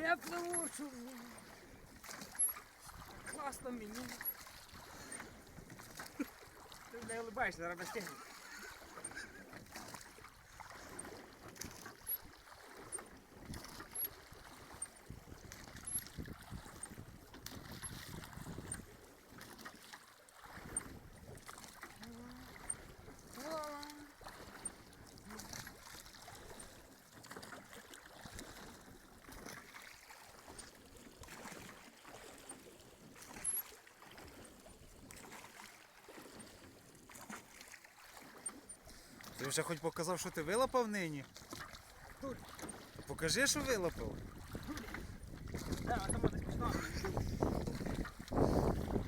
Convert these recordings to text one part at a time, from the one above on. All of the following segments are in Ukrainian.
я пливу, що класно мені. Ти не улибаєшся, зараз достигнеш. Ти вже хоч показав, що ти вилапав нині? Покажи, що вилапав. Там.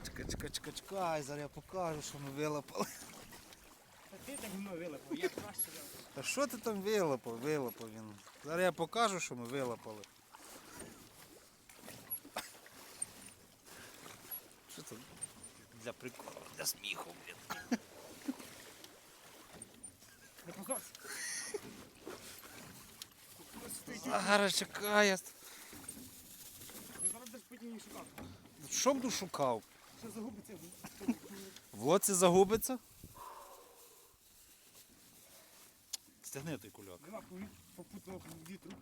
Чекай, чекай, чекай, чекай, зараз я покажу, що ми вилапали. Та ти так мною вилипав, я краще вилипав. Та що ти там вилапав? Вилапав він. Зараз я покажу, що ми вилапали. Що це? Для приколу, для сміху, блін. Зараз шукав. Що б ти шукав? Що загубиться? В лоці загубиться? Стягни той кульок. Попутного вітру.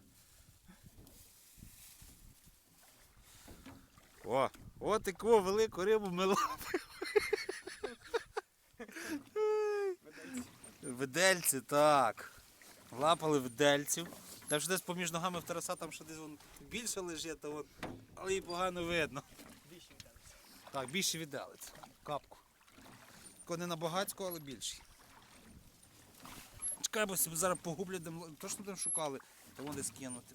О, от таку велику рибу ми лапаємо. Видельці, так. Лапали видельців. Там що десь поміж ногами в Тараса, там ще десь вон більше лежить, то от, але її погано видно. Більше вдариться. Так, більше віддалець. Капку. Тако не на багацьку, але більший. Чекай, бо себе зараз погублять, де мл- то що там шукали, то вони скинути.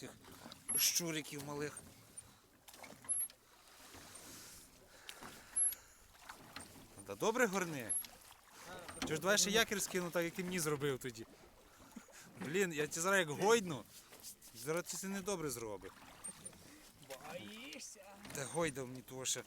Тих щуриків малих. Та добре горни. Чи ж давай ще якір скину, так як ти мені зробив тоді. Блін, я тебе зараз як гойдну. Зараз ти це недобре зробив. Боїшся. Та гойдав мені того ще